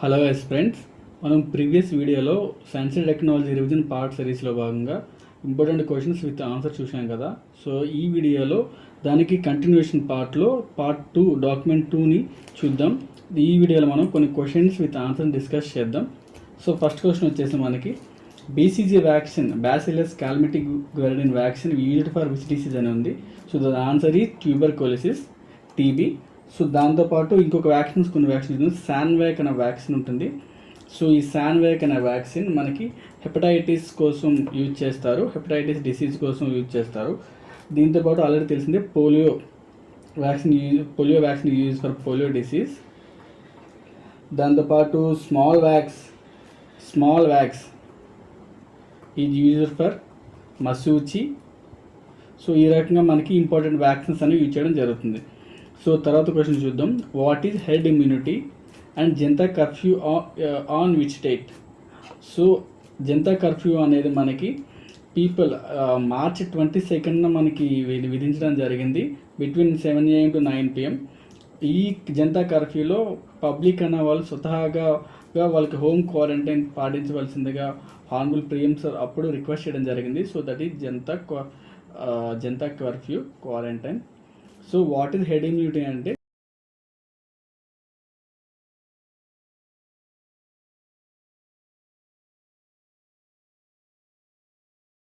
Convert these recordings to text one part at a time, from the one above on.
Hello yes friends మనం previous వీడియోలో science and technology revision part సిరీస్లో భాగంగా ఇంపార్టెంట్ క్వశ్చన్స్ విత్ ఆన్సర్ చూసాం కదా. సో ఈ వీడియోలో దానికి కంటిన్యూషన్ పార్ట్లో పార్ట్ టూ డాక్యుమెంట్ టూని చూద్దాం. ఈ వీడియోలో మనం కొన్ని క్వశ్చన్స్ విత్ ఆన్సర్ డిస్కస్ చేద్దాం. సో ఫస్ట్ క్వశ్చన్ వచ్చేసి మనకి BCG vaccine bacillus Calmette Guerin vaccine used for which disease అని ఉంది. సో ద ఆన్సర్ ఈ ట్యూబర్ కోలిసిస్ టీబీ సో దాంతోపాటు ఇంకొక వ్యాక్సిన్స్ కొన్ని వ్యాక్సిన్స్ శాన్వేక్ అనే వ్యాక్సిన్ ఉంటుంది. సో ఈ శాన్వేక్ అనే వ్యాక్సిన్ మనకి హెపటైటిస్ కోసం యూజ్ చేస్తారు. హెపటైటిస్ డిసీజ్ కోసం యూజ్ చేస్తారు. దీంతోపాటు ఆల్రెడీ తెలిసిందే polio vaccine use polio vaccine use for polio disease. దాంతోపాటు small pox small pox is use for మసూచి. So ఈ రకంగా మనకి ఇంపార్టెంట్ వ్యాక్సిన్స్ అనేవి యూజ్ చేయడం జరుగుతుంది. సో తర్వాత క్వశ్చన్ చూద్దాం. What is herd immunity and Janata curfew on which date so Janata curfew అనేది మనకి పీపుల్ మార్చ్ ట్వంటీ సెకండ్న మనకి విధించడం జరిగింది. Between seven AM to nine PM ఈ జనతా కర్ఫ్యూలో పబ్లిక్ అన్న వాళ్ళు స్వతహాగా వాళ్ళకి హోమ్ క్వారంటైన్ పాటించవలసిందిగా హార్మల్ ప్రియం సార్ అప్పుడు రిక్వెస్ట్ చేయడం జరిగింది. So that is Janata క్వా- Janata curfew quarantine so what is herd immunity అంటే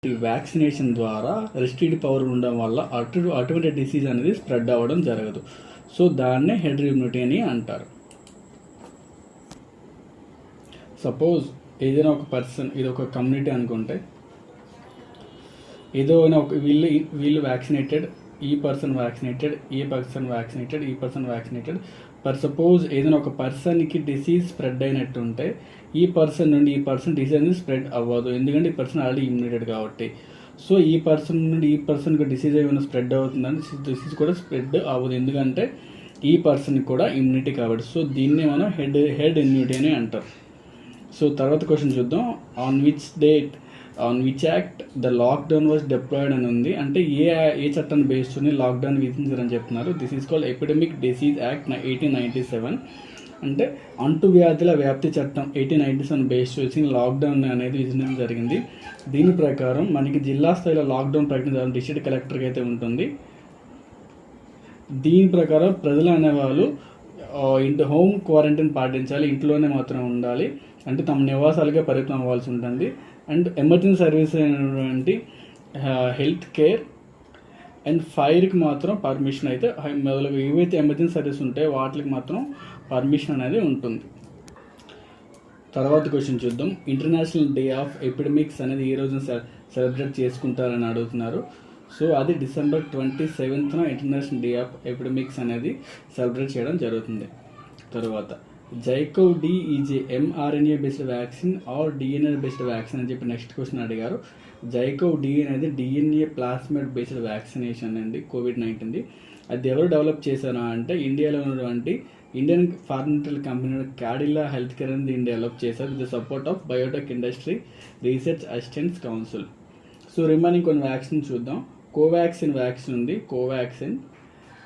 ఈ వ్యాక్సినేషన్ ద్వారా రెస్ట్రిక్ట్ పవర్ ఉండడం వల్ల అటు అటువంటి డిసీజ్ అనేది స్ప్రెడ్ అవ్వడం జరగదు. సో దాన్నే హెడ్ ఇమ్యూనిటీ అని అంటారు. సపోజ్ ఏదైనా ఒక పర్సన్ ఇది ఒక కమ్యూనిటీ అనుకుంటే ఏదో ఒక వీళ్ళు వీళ్ళు వ్యాక్సినేటెడ్ ఈ పర్సన్ వ్యాక్సినేటెడ్ ఈ పర్సన్ వ్యాక్సినేటెడ్ ఈ పర్సన్ వ్యాక్సినేటెడ్ పర్ సపోజ్ ఏదైనా ఒక పర్సన్కి డిసీజ్ స్ప్రెడ్ అయినట్టు ఉంటే ఈ పర్సన్ నుండి ఈ పర్సన్ డిసీజ్ అనేది స్ప్రెడ్ అవ్వదు. ఎందుకంటే ఈ పర్సన్ ఆల్రెడీ ఇమ్యూనిటెడ్ కాబట్టి. సో ఈ పర్సన్ నుండి ఈ పర్సన్కి డిసీజ్ ఏమైనా స్ప్రెడ్ అవుతుందని డిసీజ్ కూడా స్ప్రెడ్ అవ్వదు. ఎందుకంటే ఈ పర్సన్కి కూడా ఇమ్యూనిటీ కాబట్టి. సో దీన్ని మనం హెడ్ హెడ్ ఇమ్యూనిటీ అని అంటారు. సో తర్వాత క్వశ్చన్ చూద్దాం. On which date on which act the lockdown was deployed అని ఉంది. అంటే ఏ ఏ చట్టాన్ని బేస్డ్ని లాక్డౌన్ విధించారని చెప్తున్నారు. This is called epidemic disease act eighteen ninety seven అంటే అంటువ్యాధుల వ్యాప్తి చట్టం ఎయిటీన్ నైంటీ సెవెన్ బేస్ చేసి లాక్డౌన్ అనేది విధించడం జరిగింది. దీని ప్రకారం మనకి జిల్లా స్థాయిలో లాక్డౌన్ ప్రకటించాలని డిస్ట్రిక్ట్ కలెక్టర్కి అయితే ఉంటుంది. దీని ప్రకారం ప్రజలు అనేవాళ్ళు ఇంటి హోమ్ క్వారంటైన్ పాటించాలి. ఇంట్లోనే మాత్రం ఉండాలి. అంటే తమ నివాసాలుగా పరిమితం అవ్వాల్సి ఉంటుంది. అండ్ ఎమర్జెన్సీ సర్వీస్ అయినటువంటి హెల్త్ కేర్ అండ్ ఫైర్కి మాత్రం పర్మిషన్ అయితే మొదలగు ఏవైతే ఎమర్జెన్సీ సర్వీస్ ఉంటాయో వాటికి మాత్రం పర్మిషన్ అనేది ఉంటుంది. తర్వాత క్వశ్చన్ చూద్దాం. ఇంటర్నేషనల్ డే ఆఫ్ ఎపిడమిక్స్ అనేది ఈ రోజున సెలబ్రేట్ చేసుకుంటారని అడుగుతున్నారు. సో అది డిసెంబర్ ట్వంటీ సెవెంత్న ఇంటర్నేషనల్ డే ఆఫ్ ఎపిడమిక్స్ అనేది సెలబ్రేట్ చేయడం జరుగుతుంది. తర్వాత ZyCoV D is mRNA based vaccine or DNA based vaccine అని చెప్పి నెక్స్ట్ క్వశ్చన్ అడిగారు. జైకో డి అనేది డిఎన్ఏ ప్లాస్మేట్ బేస్డ్ వ్యాక్సినేషన్ అండి కోవిడ్ నైన్టీన్ది అది ఎవరు డెవలప్ చేశారా అంటే ఇండియాలో ఉన్నటువంటి Indian pharmaceutical company Cadila health care అనేది దీన్ని డెవలప్ చేశారు with the support of biotech industry research assistance council so remaining కొన్ని వ్యాక్సిన్ చూద్దాం. కోవాక్సిన్ వ్యాక్సిన్ ఉంది. కోవాక్సిన్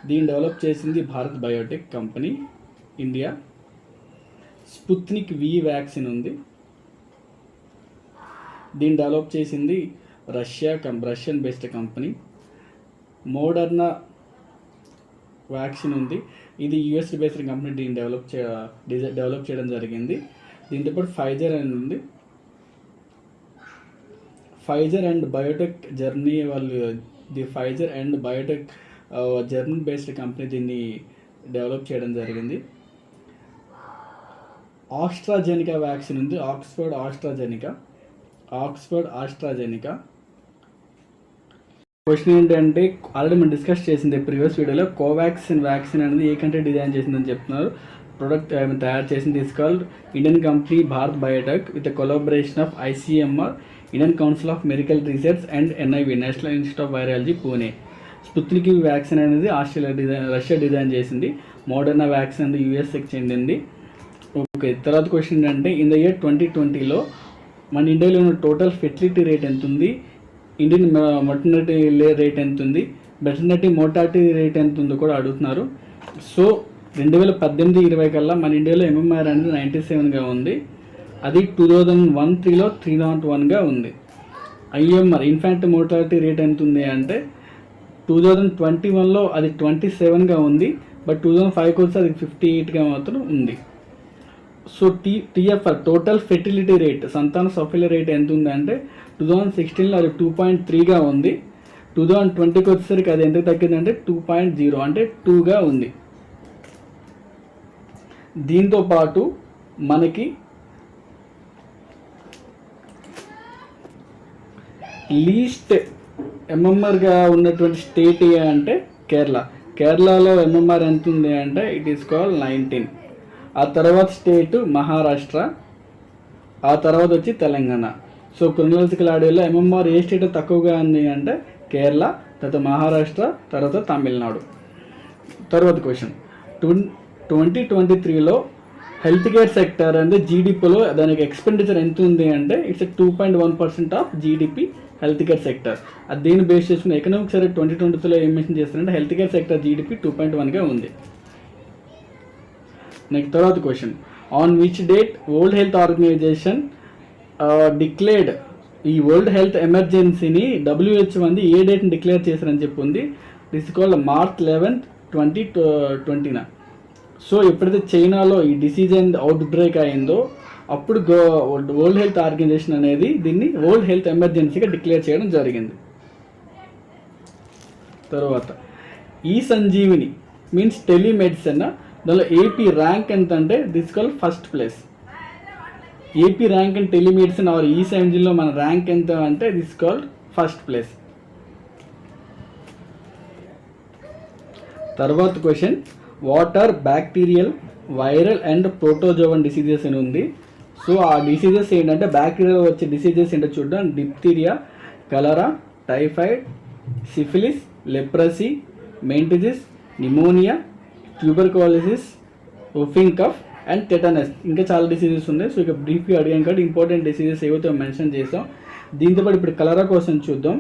దీన్ని డెవలప్ చేసింది Bharat Biotech company India Sputnik V vaccine ఉంది. దీన్ని డెవలప్ చేసింది Russia cum Russian based company. Moderna vaccine ఉంది. ఇది యుఎస్ బేస్డ్ కంపెనీ దీన్ని డెవలప్ చే డెవలప్ చేయడం జరిగింది. దీంతో పాటు ఫైజర్ అని ఉంది. ఫైజర్ అండ్ బయోటెక్ జర్నీ వాళ్ళు the Pfizer and Biotech German based company దీన్ని డెవలప్ చేయడం జరిగింది. ఆస్ట్రాజెనికా వ్యాక్సిన్ ఉంది. Oxford AstraZeneca. Oxford AstraZeneca. Question ఏంటంటే ఆల్రెడీ మనం డిస్కస్ చేసింది ప్రీవియస్ వీడియోలో కోవాక్సిన్ వ్యాక్సిన్ అనేది ఏ కంట్రీ డిజైన్ చేసిందని చెప్తున్నారు. ప్రొడక్ట్ తయారు చేసింది తీసుకోవాలి Indian company Bharat Biotech with collaboration of ICMR Indian council of medical research and NIV national institute of virology Pune. Sputnik vaccine అనేది ఆస్ట్రేలియా డిజైన్ రష్యా డిజైన్ చేసింది. Moderna vaccine అనేది యూఎస్కి చెందింది ఓకే తర్వాత క్వశ్చన్ ఏంటంటే ఇన్ ద ఇయర్ ట్వంటీ ట్వంటీలో మన ఇండియాలో ఉన్న టోటల్ ఫెర్టిలిటీ రేట్ ఎంత ఉంది ఇండియన్ మటర్నిటీ రేట్ ఎంత ఉంది మెటర్నిటీ మోటార్టీ రేట్ ఎంత ఉందో కూడా అడుగుతున్నారు. సో రెండు వేల పద్దెనిమిది ఇరవై కల్లా మన ఇండియాలో ఎంఎంఆర్ అనేది నైంటీ సెవెన్గా ఉంది. అది టూ థౌజండ్ వన్ త్రీలో త్రీ నాట్ వన్గా ఉంది. ఐఎంఆర్ ఇన్ఫాంట్ మోటార్టీ రేట్ ఎంత ఉంది అంటే టూ థౌజండ్ ట్వంటీ వన్లో అది ట్వంటీ సెవెన్గా ఉంది. బట్ టూ థౌజండ్ ఫైవ్కి వస్తే అది ఫిఫ్టీ ఎయిట్గా మాత్రం ఉంది. So T TFR total fertility rate సంతాన సఫల రేట్ ఎంత ఉంది అంటే టూ థౌజండ్ సిక్స్టీన్లో అది టూ పాయింట్ త్రీగా ఉంది. టూ థౌజండ్ ట్వంటీకి వచ్చేసరికి అది ఎంత తగ్గిందంటే టూ పాయింట్ జీరో అంటే టూగా ఉంది. దీంతో పాటు మనకి లీస్ట్ ఎంఎంఆర్గా ఉన్నటువంటి స్టేట్ ఏ అంటే కేరళ. కేరళలో ఎంఎంఆర్ ఎంత ఉంది అంటే ఇట్ ఈస్ కాల్ నైన్టీన్ ఆ తర్వాత స్టేట్ మహారాష్ట్ర ఆ తర్వాత వచ్చి తెలంగాణ. సో క్రిమినల్సికల్ ఆడియోలో ఎంఎంఆర్ ఏ స్టేట్ తక్కువగా ఉంది అంటే కేరళ తర్వాత మహారాష్ట్ర తర్వాత తమిళనాడు. తర్వాత క్వశ్చన్. ట్వంటీ ట్వంటీ త్రీలో హెల్త్ కేర్ సెక్టర్ అంటే జీడిపిలో దానికి ఎక్స్పెండిచర్ ఎంత ఉంది అంటే it's two point one percent of GDP health care sector. అది దీన్ని బేస్ చేసుకుని ఎకనామిక్ సర్వే ట్వంటీ ట్వంటీలో ఏం మెన్షన్ చేస్తారంటే health care sector GDP two point వన్గా ఉంది. నెక్స్ట్ తర్వాత question on which date World Health Organization declared ఈ వరల్డ్ హెల్త్ ఎమర్జెన్సీని డబ్ల్యూహెచ్ మంది ఏ డేట్ని డిక్లేర్ చేశారని చెప్పి ఉంది this called March eleventh twenty ట్వంటీన so ఎప్పుడైతే చైనాలో ఈ డిసీజ్ అండ్ అవుట్ బ్రేక్ అయిందో అప్పుడు గో వరల్డ్ హెల్త్ ఆర్గనైజేషన్ అనేది దీన్ని వరల్డ్ హెల్త్ ఎమర్జెన్సీగా డిక్లేర్ చేయడం జరిగింది. తర్వాత ఈ సంజీవిని మీన్స్ టెలిమెడిసిన్ దానిలో ఏపీ ర్యాంక్ ఎంత అంటే this call first place AP rank and telemedicine or ఈ సంజీలో మన ర్యాంక్ ఎంత అంటే దిస్ కాల్డ్ ఫస్ట్ ప్లేస్ తర్వాత question what are bacterial viral and protozoan diseases అని ఉంది. సో ఆ డిసీజెస్ ఏంటంటే బ్యాక్టీరియా వచ్చే డిసీజెస్ ఏంటో చూడడం diphtheria cholera typhoid syphilis leprosy meningitis pneumonia tuberculosis whooping cough and tetanus ఇంకా చాలా డిసీజెస్ ఉన్నాయి. సో ఇక బ్రీఫ్గా అడిగాం కాబట్టి ఇంపార్టెంట్ డిసీజెస్ ఏవైతే మెన్షన్ చేస్తాం దీంతోపాటు ఇప్పుడు కలరా కోసం చూద్దాం.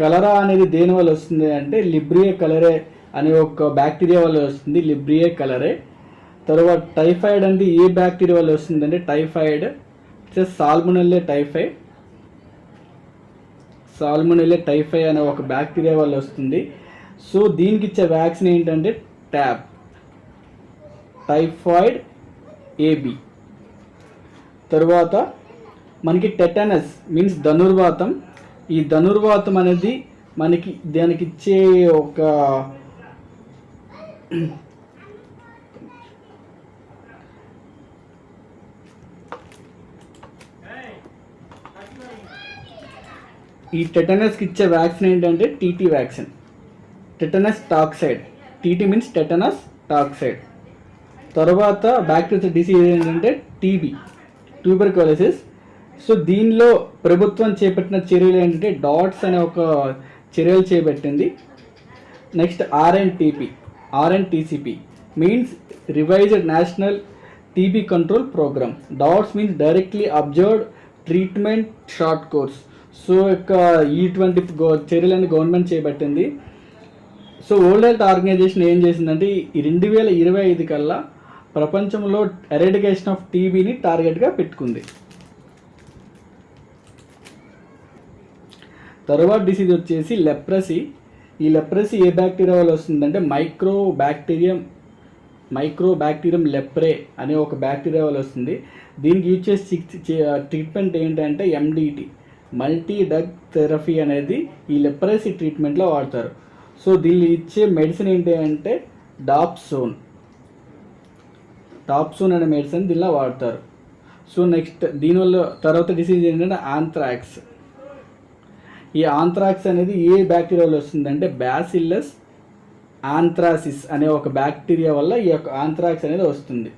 కలరా అనేది దేని వల్ల వస్తుంది అంటే లిబ్రియే కలరే అనే ఒక బ్యాక్టీరియా వల్ల వస్తుంది లిబ్రియే కలరే తర్వాత టైఫాయిడ్ అంటే ఏ బ్యాక్టీరియా వల్ల వస్తుంది అంటే typhoid salmonella typhoid salmonella typhoid అనే ఒక బ్యాక్టీరియా వల్ల వస్తుంది. సో దీనికి ఇచ్చే వ్యాక్సిన్ ఏంటంటే ట్యాబ్ టైఫాయిడ్ ఏబి తరువాత మనకి టెటనస్ మీన్స్ ధనుర్వాతం. ఈ ధనుర్వాతం అనేది మనకి దానికి ఇచ్చే ఒక ఈ టెటనస్కి ఇచ్చే వ్యాక్సిన్ ఏంటంటే TT vaccine tetanus toxoid TT means tetanus toxoid తర్వాత బ్యాక్టీరియల్ డిసీజ్ ఏంటంటే టీబీ ట్యూబర్కోలసిస్ సో దీనిలో ప్రభుత్వం చేపట్టిన చర్యలు ఏంటంటే డాట్స్ అనే ఒక చర్యలు చేపట్టింది. Next RNTP RNTCP means revised national TB control programme DOTS means directly observed treatment short course so యొక్క ఇటువంటి చర్యలను గవర్నమెంట్ చేపట్టింది. సో వరల్డ్ హెల్త్ ఆర్గనైజేషన్ ఏం చేసిందంటే ఈ రెండు వేల ఇరవై ఐదు కల్లా ప్రపంచంలో ఎరడికేషన్ ఆఫ్ టీబీని టార్గెట్గా పెట్టుకుంది. తర్వాత డిసీజ్ వచ్చేసి లెప్రసీ. ఈ లెప్రసీ ఏ బ్యాక్టీరియా వల్ల వస్తుందంటే micro bacterium micro bacterium leprae అనే ఒక బ్యాక్టీరియా వల్ల వస్తుంది. దీనికి యూజ్ చేసే ట్రీట్మెంట్ ఏంటంటే ఎండిటి మల్టీ డగ్ థెరపీ అనేది ఈ లెప్రసీ ట్రీట్మెంట్లో వాడతారు. సో దీన్ని ఇచ్చే మెడిసిన్ ఏంటి అంటే డాప్సోన్ టాప్సోన్ అనే మెడిసిన్ దీనిలో వాడతారు. సో నెక్స్ట్ దీనివల్ల తర్వాత డిసీజ్ ఏంటంటే ఆంథ్రాక్స్ ఈ ఆంథ్రాక్స్ అనేది ఏ బ్యాక్టీరియా వల్ల వస్తుందంటే బ్యాసిల్లస్ ఆంథ్రాసిస్ అనే ఒక బ్యాక్టీరియా వల్ల ఈ యొక్క ఆంథ్రాక్స్ అనేది వస్తుంది.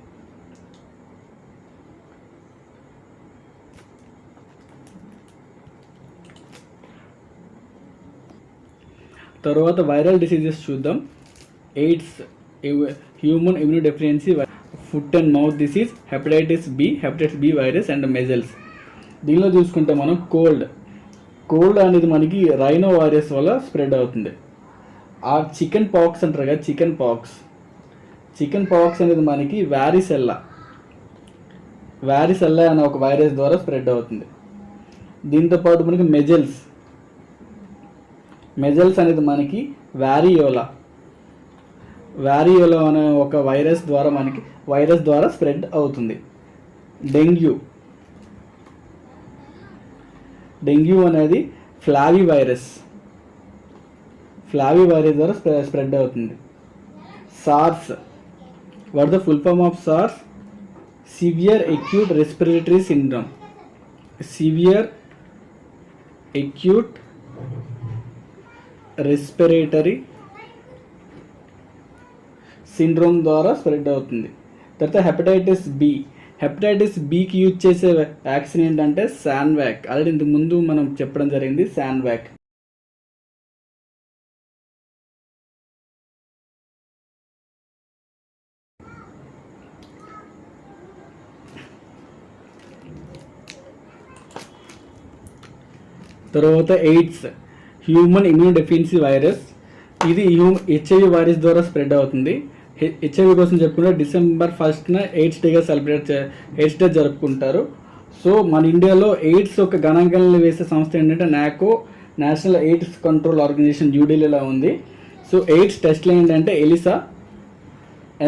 తర్వాత వైరల్ డిసీజెస్ చూద్దాం. AIDS human immunodeficiency foot and mouth disease hepatitis B hepatitis B virus and measles దీనిలో చూసుకుంటే మనం కోల్డ్ కోల్డ్ అనేది మనకి రైనో వైరస్ వల్ల స్ప్రెడ్ అవుతుంది. ఆ చికెన్ పాక్స్ అంటారు కదా చికెన్ పాక్స్ చికెన్ పాక్స్ అనేది మనకి వ్యారిసెల్లా వ్యారిసెల్లా అనే ఒక వైరస్ ద్వారా స్ప్రెడ్ అవుతుంది. దీంతో పాటు మనకి మెజల్స్ మెజల్స్ అనేది మనకి వ్యారియోలా వ్యారియోలా అనే ఒక వైరస్ ద్వారా మనకి వైరస్ ద్వారా స్ప్రెడ్ అవుతుంది. డెంగ్యూ. డెంగ్యూ అనేది ఫ్లావీ వైరస్. ఫ్లావీ వైరస్ ద్వారా స్ప్రెడ్ అవుతుంది. SARS. What the full form of SARS? Severe acute respiratory syndrome. Severe acute respiratory syndrome ద్వారా స్ప్రెడ్ అవుతుంది. తర్వాత హెపటైటిస్ బి హెపటైటిస్ బికి యూజ్ చేసే వ్యాక్సిన్ ఏంటంటే శాన్వాక్ ఆల్రెడీ ఇంతకు ముందు మనం చెప్పడం జరిగింది శాన్వాక్ తర్వాత AIDS human immune deficiency virus ఇది హెచ్ఐవి వైరస్ ద్వారా స్ప్రెడ్ అవుతుంది. హెచ్ఐవి కోసం చెప్పుకుంటే డిసెంబర్ ఫస్ట్న ఎయిడ్స్ డేగా సెలబ్రేట్ చే ఎయిడ్స్ డే జరుపుకుంటారు. సో మన ఇండియాలో ఎయిడ్స్ ఒక గణాంకాలను వేసే సంస్థ ఏంటంటే నాకో నేషనల్ ఎయిడ్స్ కంట్రోల్ ఆర్గనైజేషన్ న్యూఢిల్లీలో ఉంది. సో ఎయిడ్స్ టెస్ట్లు ఏంటంటే ELISA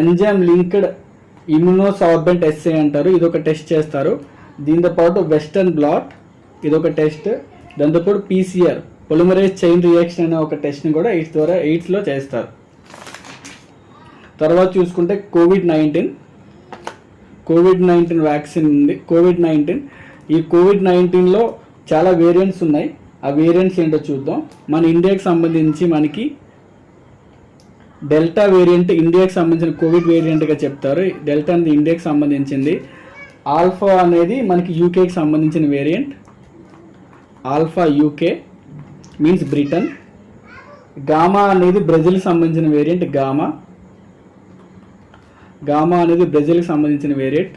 enzyme linked immunosorbent SA అంటారు. ఇది ఒక టెస్ట్ చేస్తారు. దీంతో పాటు వెస్టర్న్ బ్లాట్ ఇది ఒక టెస్ట్ దాంతోపాటు పీసీఆర్ పొలిమరేజ్ చైన్ రియాక్షన్ అనే ఒక టెస్ట్ని కూడా ఎయిడ్స్ ద్వారా ఎయిడ్స్లో చేస్తారు. తర్వాత చూసుకుంటే covid nineteen. Covid nineteen vaccine ఉంది. Covid nineteen. ఈ కోవిడ్ నైన్టీన్లో చాలా వేరియంట్స్ ఉన్నాయి. ఆ వేరియంట్స్ ఏంటో చూద్దాం. మన ఇండియాకి సంబంధించి మనకి డెల్టా వేరియంట్ ఇండియాకి సంబంధించిన కోవిడ్ వేరియంట్గా చెప్తారు. డెల్టా అనేది ఇండియాకి సంబంధించింది. ఆల్ఫా అనేది మనకి యూకేకి సంబంధించిన variant. Alpha UK. Means Britain gamma అనేది బ్రెజిల్కి సంబంధించిన వేరియంట్ గామా గామా అనేది బ్రెజిల్కి సంబంధించిన వేరియంట్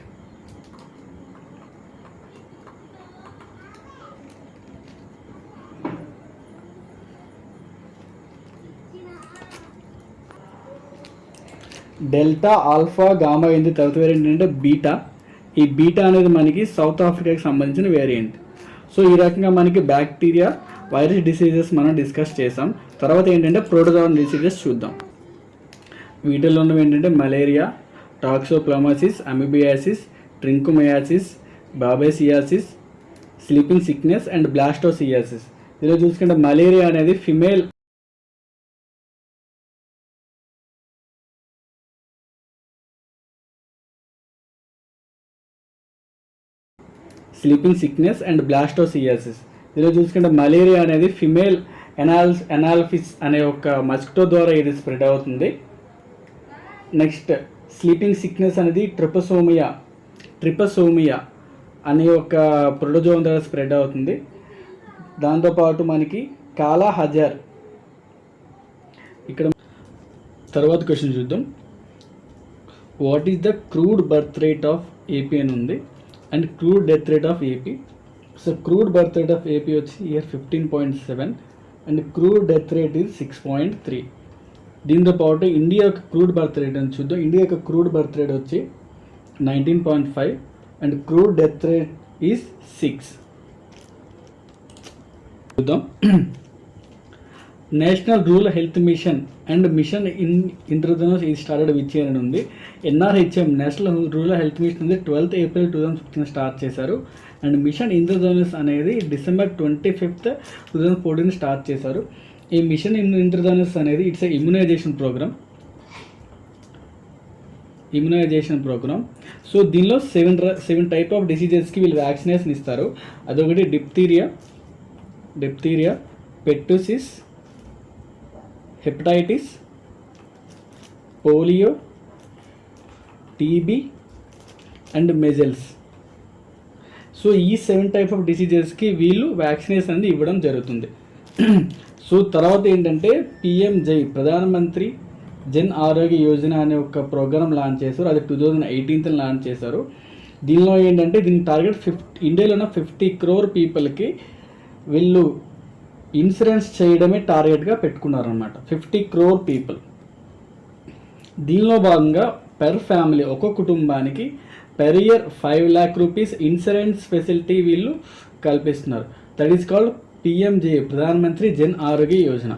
డెల్టా ఆల్ఫా గామా ఏంటి తర్వాత వేరియంట్ ఏంటంటే బీటా ఈ బీటా అనేది మనకి సౌత్ ఆఫ్రికాకి సంబంధించిన వేరియంట్ సో ఈ రకంగా మనకి బ్యాక్టీరియా వైరస్ డిసీజెస్ మనం డిస్కస్ చేసాం. తర్వాత ఏంటంటే ప్రోటోజోన్ డిసీజెస్ చూద్దాం. వీటిలో ఉన్నవి ఏంటంటే malaria toxoplasmosis amoebiasis trichomoniasis babesiosis sleeping sickness and blastocystosis. ఇలా చూసుకుంటే మలేరియా అనేది female sleeping sickness and blastocystosis. ఇందులో చూసుకుంటే మలేరియా అనేది ఫిమేల్ ఎనాల్ ఎనాల్ఫిస్ అనే ఒక మస్కిటో ద్వారా ఇది స్ప్రెడ్ అవుతుంది. నెక్స్ట్ స్లీపింగ్ సిక్నెస్ అనేది ట్రిపసోమియా ట్రిపసోమియా అనే ఒక ప్రొడోజోన్ ద్వారా స్ప్రెడ్ అవుతుంది. దాంతోపాటు మనకి కాలా హజార్ ఇక్కడ తర్వాత క్వశ్చన్ చూద్దాం. What is the crude birth rate of AP అని ఉంది. And crude death rate of AP? So crude birth rate of AP వచ్చి year fifteen point seven and crude death rate is six point three దీంతో పాటు India యొక్క crude birth rate అని చూద్దాం. India యొక్క crude birth rate వచ్చి nineteen point five and crude death rate is six చూద్దాం. National rural health mission and mission in Indradhanush ఇది started which అని ఉంది NRHM national rural health mission ఉంది twelfth April two thousand fifteen start చేశారు. And mission Indradhanush అనేది December twenty fifth two thousand fourteen start చేశారు. ఈ mission in Indradhanush అనేది it's immunization programme immunization programme so దీనిలో సెవెన్ సెవెన్ టైప్ ఆఫ్ డిసీజెస్కి వీళ్ళు vaccination ఇస్తారు. అదొకటి diphtheria diphtheria pertussis hepatitis polio TB and measles. So ఈ సెవెన్ టైప్ ఆఫ్ డిసీజెస్కి వీళ్ళు వ్యాక్సినేషన్ అనేది ఇవ్వడం జరుగుతుంది. సో తర్వాత ఏంటంటే పిఎంజై ప్రధానమంత్రి జన్ ఆరోగ్య యోజన అనే ఒక ప్రోగ్రామ్ లాంచ్ చేశారు. అది టూ థౌజండ్ ఎయిటీన్త్ లాంచ్ చేశారు. దీనిలో ఏంటంటే దీని టార్గెట్ ఫిఫ్టీ ఇండియాలో ఉన్న ఫిఫ్టీ క్రోర్ పీపుల్కి వీళ్ళు ఇన్సూరెన్స్ చేయడమే టార్గెట్గా పెట్టుకున్నారనమాట ఫిఫ్టీ క్రోర్ పీపుల్. దీనిలో భాగంగా పెర్ ఫ్యామిలీ ఒక్కో కుటుంబానికి per year five lakh rupees insurance facility వీళ్ళు కల్పిస్తున్నారు. దట్ ఈస్ కాల్డ్ పిఎంజే ప్రధానమంత్రి జన్ ఆరోగ్య యోజన.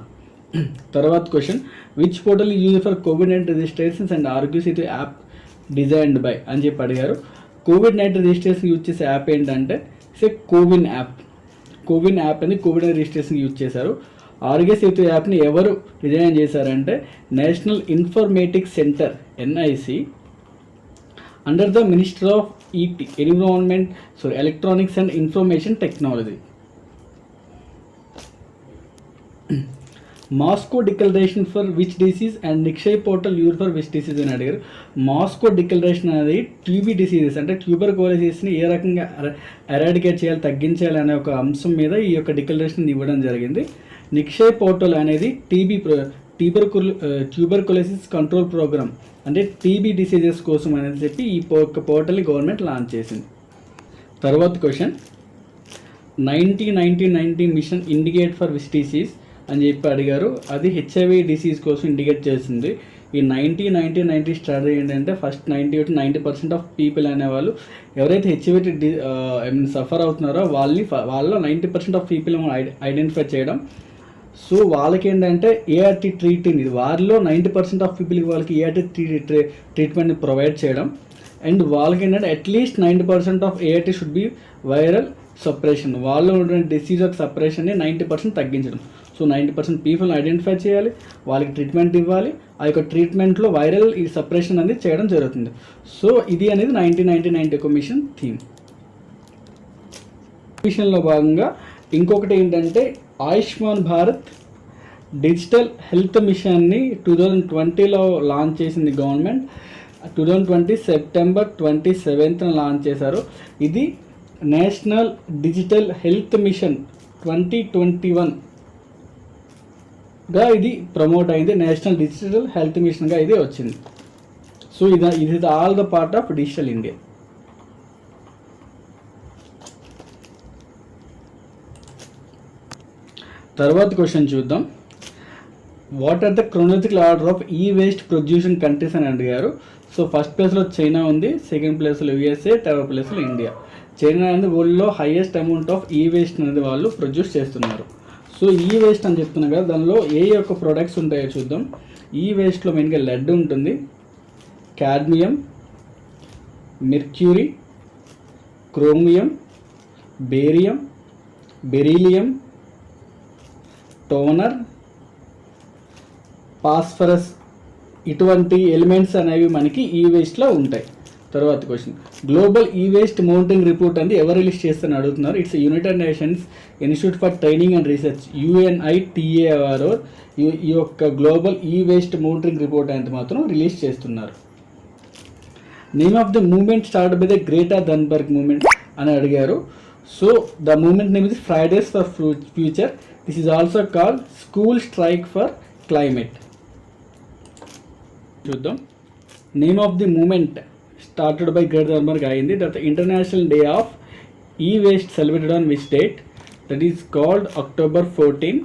తర్వాత question. Which portal use for covid nineteen registrations and Arogya Setu app designed by అని చెప్పి అడిగారు. కోవిడ్ నైన్టీన్ రిజిస్ట్రేషన్ యూజ్ చేసే యాప్ ఏంటంటే say CoWIN app. CoWIN app అని కోవిడ్ రిజిస్ట్రేషన్ యూజ్ చేశారు. ఆరోగ్య సేతు యాప్ని ఎవరు డిజైన్ చేశారంటే national informatics centre NIC under the minister of ET environment sorry electronics and information technology. Moscow declaration for which disease and Nikshay portal your for which disease అని అడిగారు. Moscow declaration అనేది TB diseases అంటే ట్యూబర్ కోలసిస్ని ఏ రకంగా eradicate చేయాలి తగ్గించాలి అనే ఒక అంశం మీద ఈ యొక్క డిక్లరేషన్ ఇవ్వడం జరిగింది. నిక్షయ్ పోర్టల్ అనేది TB tuber tuberculosis control programme అంటే టీబీ డిసీజెస్ కోసం అనేది చెప్పి ఈ పో- పోర్టల్ని గవర్నమెంట్ లాంచ్ చేసింది. తర్వాత question. Ninety ninety ninety mission indicate for which disease? అని చెప్పి అడిగారు. అది హెచ్ఐవి డిసీజ్ కోసం ఇండికేట్ చేసింది. ఈ నైంటీ నైంటీ నైంటీ స్ట్రాటజీ ఏంటంటే first ninety to ninety percent of people అనేవాళ్ళు ఎవరైతే హెచ్ఐవి ఐ మీన్ సఫర్ అవుతున్నారో వాళ్ళని వాళ్ళ ninety percent of people identify చేయడం. సో వాళ్ళకి ఏంటంటే ఏఆర్టీ ట్రీట్మెంట్ ఇది వారిలో నైంటీ పర్సెంట్ ఆఫ్ పీపుల్కి వాళ్ళకి ఏఆర్టీ ట్రీట్మెంట్ని ప్రొవైడ్ చేయడం. అండ్ వాళ్ళకి ఏంటంటే at least ninety percent of ART should be viral suppression వాళ్ళు ఉన్న డిసీజ్ ఆఫ్ సపరేషన్ని నైంటీ పర్సెంట్ తగ్గించడం. సో నైంటీ పర్సెంట్ పీపుల్ని ఐడెంటిఫై చేయాలి వాళ్ళకి ట్రీట్మెంట్ ఇవ్వాలి. ఆ యొక్క ట్రీట్మెంట్లో వైరల్ ఈ సపరేషన్ అనేది చేయడం జరుగుతుంది. సో ఇది అనేది నైన్టీన్ నైన్టీ నైన్టీ ఒక మిషన్ థీమ్ మిషన్లో భాగంగా ఇంకొకటి ఏంటంటే ఆయుష్మాన్ భారత్ డిజిటల్ హెల్త్ మిషన్ని టూ థౌజండ్ ట్వంటీలో లాంచ్ చేసింది government two thousand twenty September twenty సెవెంత్న launch చేశారు. ఇది national digital health mission twenty twenty one గా ఇది ప్రమోట్ అయింది. నేషనల్ డిజిటల్ హెల్త్ మిషన్గా ఇది వచ్చింది. సో ఇది ఇది all the part of digital India తర్వాత క్వశ్చన్ చూద్దాం. What are the chronological order of e waste producing countries అని అడిగారు. సో ఫస్ట్ ప్లేస్లో చైనా ఉంది సెకండ్ ప్లేస్లో యుఎస్ఏ థర్డ్ ప్లేస్లో ఇండియా చైనా అనేది వరల్డ్లో highest amount of e waste అనేది వాళ్ళు ప్రొడ్యూస్ చేస్తున్నారు. సో ఈ వేస్ట్ అని చెప్తున్నా కదా దానిలో ఏ యొక్క ప్రొడక్ట్స్ ఉంటాయో చూద్దాం. ఈ వేస్ట్లో మెయిన్గా లెడ్ ఉంటుంది cadmium mercury chromium barium beryllium toner phosphorus ఇటువంటి ఎలిమెంట్స్ అనేవి మనకి ఈ వేస్ట్లో ఉంటాయి. తర్వాత question global e waste mounting report అనేది ఎవరు రిలీజ్ చేస్తారని అడుగుతున్నారు. It's United Nations Institute for Training and Research UNITARO ఈ యొక్క global e waste mounting report అనేది మాత్రం రిలీజ్ చేస్తున్నారు. Name of the movement start by the Greta Thunberg movement అని అడిగారు. So the movement name is Fridays for future this is also call school strike for climate చూద్దాం. Name of the movement started by Greta Thunberg అయింది that international day of e waste celebrated on which date that is called October fourteen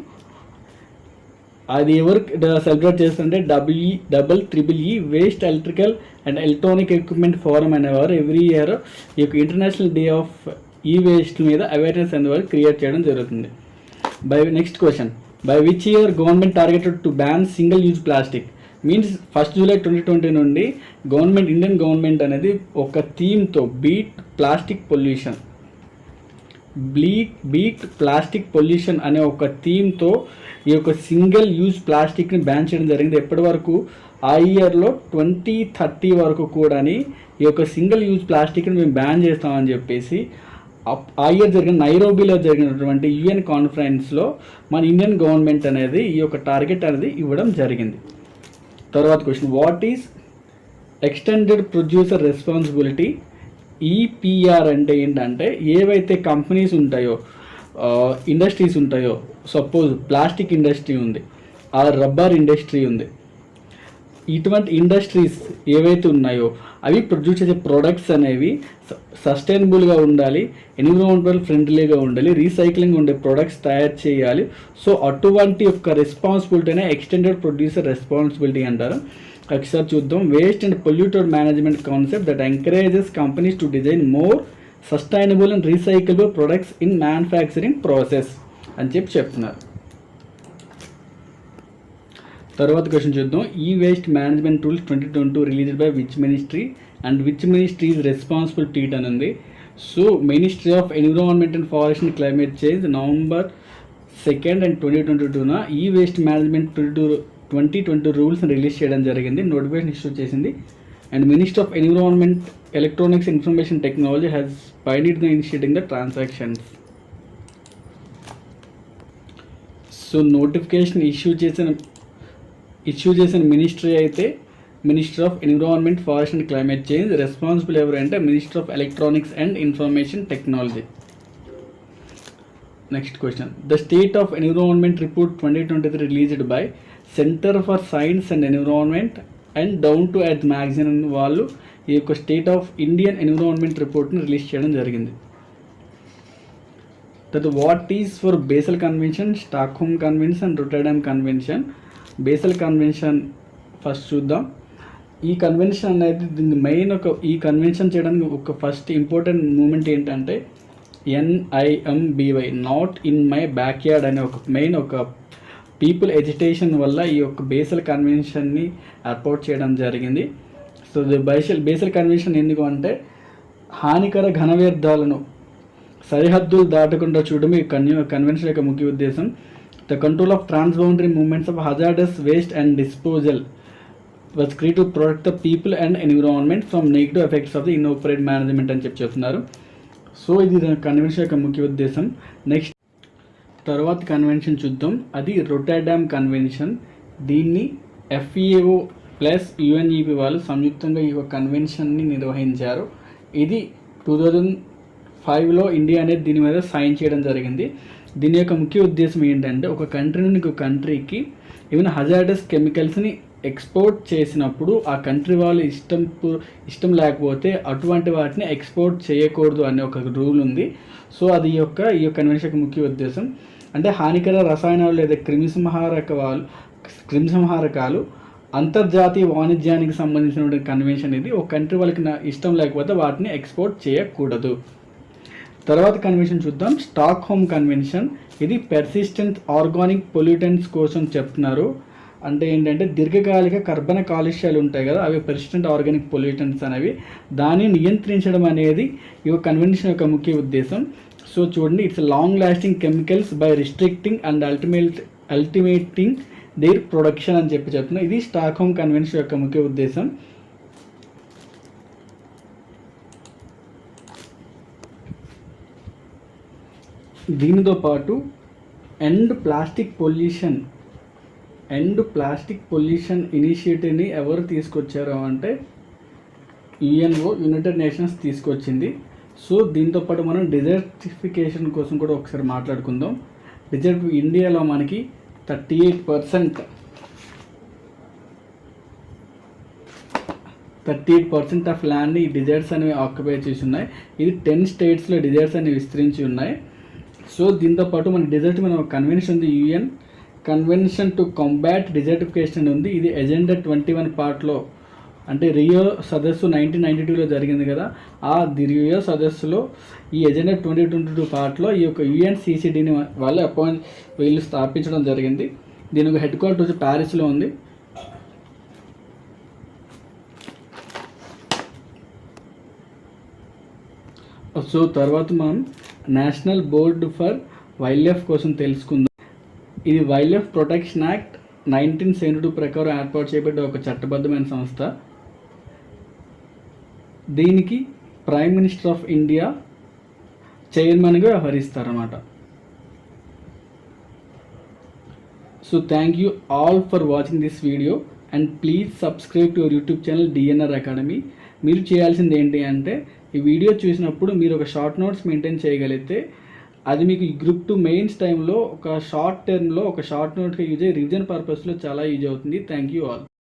అది ఎవరు celebrate చేస్తుంటే W double triple E waste electrical and electronic equipment forum అనేవారు. Every year ఈ యొక్క international day of e waste మీద awareness అనేవారు create చేయడం జరుగుతుంది. By next question by which year government targeted to ban single use plastic means first July twenty twenty నుండి government Indian government అనేది ఒక థీమ్తో beat plastic pollution. Bleat beat plastic pollution అనే ఒక థీమ్తో ఈ యొక్క సింగిల్ యూజ్ ప్లాస్టిక్ని బ్యాన్ చేయడం జరిగింది. ఎప్పటి వరకు? ఆ ఇయర్లో ట్వంటీ థర్టీ వరకు కూడాని ఈ యొక్క సింగిల్ యూజ్ ప్లాస్టిక్ని మేము బ్యాన్ చేస్తామని చెప్పేసి ఆ ఇయర్ జరిగిన నైరోబీలో జరిగినటువంటి యుఎన్ కాన్ఫరెన్స్లో మన ఇండియన్ గవర్నమెంట్ అనేది ఈ యొక్క టార్గెట్ అనేది ఇవ్వడం జరిగింది. తర్వాత question what is extended producer responsibility EPR అంటే ఏంటంటే ఏవైతే కంపెనీస్ ఉంటాయో ఇండస్ట్రీస్ ఉంటాయో సపోజ్ ప్లాస్టిక్ ఇండస్ట్రీ ఉంది ఆ రబ్బర్ ఇండస్ట్రీ ఉంది ఇటువంటి ఇండస్ట్రీస్ ఏవైతే ఉన్నాయో అవి ప్రొడ్యూస్ చేసే ప్రొడక్ట్స్ అనేవి సస్టైనబుల్గా ఉండాలి ఎన్విరాన్మెంటల్ ఫ్రెండ్లీగా ఉండాలి రీసైక్లింగ్ ఉండే ప్రొడక్ట్స్ తయారు చేయాలి. సో అటువంటి యొక్క రెస్పాన్సిబిలిటీనే ఎక్స్టెండెడ్ ప్రొడ్యూసర్ రెస్పాన్సిబిలిటీ అంటారు. ఒకసారి చూద్దాం. Waste and polluted management concept that encourages companies to design more sustainable and recyclable products in manufacturing process అని చెప్పి చెప్తున్నారు. తర్వాత క్వశ్చన్ చూద్దాం. E waste management tools twenty twenty released by which ministry and which ministry is responsible teat అని ఉంది. So ministry of environment and forest and climate change November second and twenty twenty టూన e waste management twenty two twenty twenty రూల్స్ని release చేయడం జరిగింది. Notification issue చేసింది. And minister of environment electronics information technology has pioneered the initiating the transactions so notification issue చేసిన issue చేసిన ministry అయితే minister of environment forest and climate change responsible ఎవరు అంటే minister of electronics and information technology. Next question. The state of environment report twenty twenty three released by centre for science and environment and down to earth magazine వాళ్ళు ఈ యొక్క state of Indian environment రిపోర్ట్ని release చేయడం జరిగింది. తర్వాత what is for Basel convention Stockholm convention Rotterdam convention? Basel convention first చూద్దాం. ఈ convention అనేది దీని మెయిన్ ఒక ఈ కన్వెన్షన్ చేయడానికి ఒక ఫస్ట్ ఇంపార్టెంట్ మూమెంట్ ఏంటంటే NIMBY not in my back yard అనే ఒక మెయిన్ ఒక పీపుల్ ఎజిటేషన్ వల్ల ఈ యొక్క బేసల్ కన్వెన్షన్ని ఏర్పాటు చేయడం జరిగింది. So the Basel Basel convention ఎందుకు అంటే హానికర ఘన వ్యర్థాలను సరిహద్దులు దాటకుండా చూడడం ఈ కన్వెన్షన్ యొక్క ముఖ్య ఉద్దేశం. The control of transboundary movements of hazardous waste and disposal was create to protect the people and environment from negative effects of the inappropriate management అని చెప్పి చెప్తున్నారు. సో ఇది కన్వెన్షన్ యొక్క ముఖ్య ఉద్దేశం. నెక్స్ట్ తర్వాత కన్వెన్షన్ చూద్దాం. అది రొటాడామ్ కన్వెన్షన్ దీన్ని ఎఫ్ఈఓ ప్లస్ యుఎన్ఈపి వాళ్ళు సంయుక్తంగా ఈ యొక్క కన్వెన్షన్ని నిర్వహించారు. ఇది టూ థౌజండ్ ఫైవ్లో ఇండియా అనేది దీని మీద సైన్ చేయడం జరిగింది. దీని యొక్క ముఖ్య ఉద్దేశం ఏంటంటే ఒక కంట్రీ నుండి ఒక కంట్రీకి ఈవెన్ హజార్డస్ కెమికల్స్ని ఎక్స్పోర్ట్ చేసినప్పుడు ఆ కంట్రీ వాళ్ళు ఇష్టం ఇష్టం లేకపోతే అటువంటి వాటిని ఎక్స్పోర్ట్ చేయకూడదు అనే ఒక రూల్ ఉంది. సో అది యొక్క ఈ యొక్క కన్వెన్షన్ యొక్క ముఖ్య ఉద్దేశం. అంటే హానికర రసాయనాలు లేదా క్రిమిసంహారకాలు క్రిమిసంహారకాలు అంతర్జాతీయ వాణిజ్యానికి సంబంధించిన కన్వెన్షన్ ఇది. ఒక కంట్రీ వాళ్ళకి ఇష్టం లేకపోతే వాటిని ఎక్స్పోర్ట్ చేయకూడదు. తర్వాత కన్వెన్షన్ చూద్దాం. స్టాక్ హోమ్ కన్వెన్షన్ ఇది పెర్సిస్టెంట్ ఆర్గానిక్ పొల్యూటెంట్స్ కోసం చెప్తున్నారు. అంటే ఏంటంటే దీర్ఘకాలిక కర్బన కాలుష్యాలు ఉంటాయి కదా అవి పెర్సిస్టెంట్ ఆర్గానిక్ పొల్యూటెంట్స్ అనేవి. దాన్ని నియంత్రించడం అనేది ఈ కన్వెన్షన్ యొక్క ముఖ్య ఉద్దేశం. సో చూడండి it's long lasting chemicals by restricting and ultimate ultimating their production అని చెప్పి చెప్తున్నా. ఇది స్టాక్ హోమ్ కన్వెన్షన్ యొక్క ముఖ్య ఉద్దేశం. దీనితో పాటు end plastic pollution end plastic pollution ఇనిషియేటివ్ని ఎవరు తీసుకొచ్చారు అంటే యుఎన్ఓ యునైటెడ్ నేషన్స్ తీసుకొచ్చింది. సో దీంతో పాటు మనం డిజర్టిఫికేషన్ కోసం కూడా ఒకసారి మాట్లాడుకుందాం. డిజర్ట్ ఇండియాలో మనకి thirty eight percent thirty eight percent of ల్యాండ్ని ఈ డిజర్ట్స్ అనేవి ఆక్యుపై చేసి ఉన్నాయి. ఇది టెన్ స్టేట్స్లో డిజర్ట్స్ అనేవి విస్తరించి ఉన్నాయి. సో దీంతో పాటు మన డిజర్ట్ మన కన్వెన్షన్ ఉంది UN convention to combat desertification ఉంది. ఇది ఎజెండా ట్వంటీ వన్ పార్ట్లో అంటే రియో సదస్సు నైన్టీన్ నైన్టీ టూలో జరిగింది కదా. ఆ ది రియో సదస్సులో ఈ ఎజెండా ట్వంటీ ట్వంటీ టూ పార్ట్లో ఈ యొక్క యుఎన్ సిసిడిని వాళ్ళు అపాయింట్ వీళ్ళు స్థాపించడం జరిగింది. దీని యొక్క హెడ్ క్వార్టర్ వచ్చి ప్యారిస్లో ఉంది. సో తర్వాత మనం national board for wildlife కోసం తెలుసుకుందాం. ఇది wildlife protection act nineteen seventy two ప్రకారం ఏర్పాటు చేయబడ్డ ఒక చట్టబద్ధమైన సంస్థ. దీనికి ప్రైమ్ మినిస్టర్ ఆఫ్ ఇండియా చైర్మన్గా వ్యవహరిస్తారన్నమాట. So thank you all for watching this video and please subscribe to your YouTube channel DNR academy. మీరు చేయాల్సింది ఏంటి అంటే ఈ వీడియో చూసినప్పుడు మీరు ఒక షార్ట్ నోట్స్ మెయింటైన్ చేయగలిగితే అది మీకు ఈ గ్రూప్ టు మెయిన్స్ టైంలో ఒక షార్ట్ టర్మ్లో ఒక షార్ట్ నోట్గా యూజ్ అయ్యి రివిజన్ పర్పస్లో చాలా యూజ్ అవుతుంది. Thank you all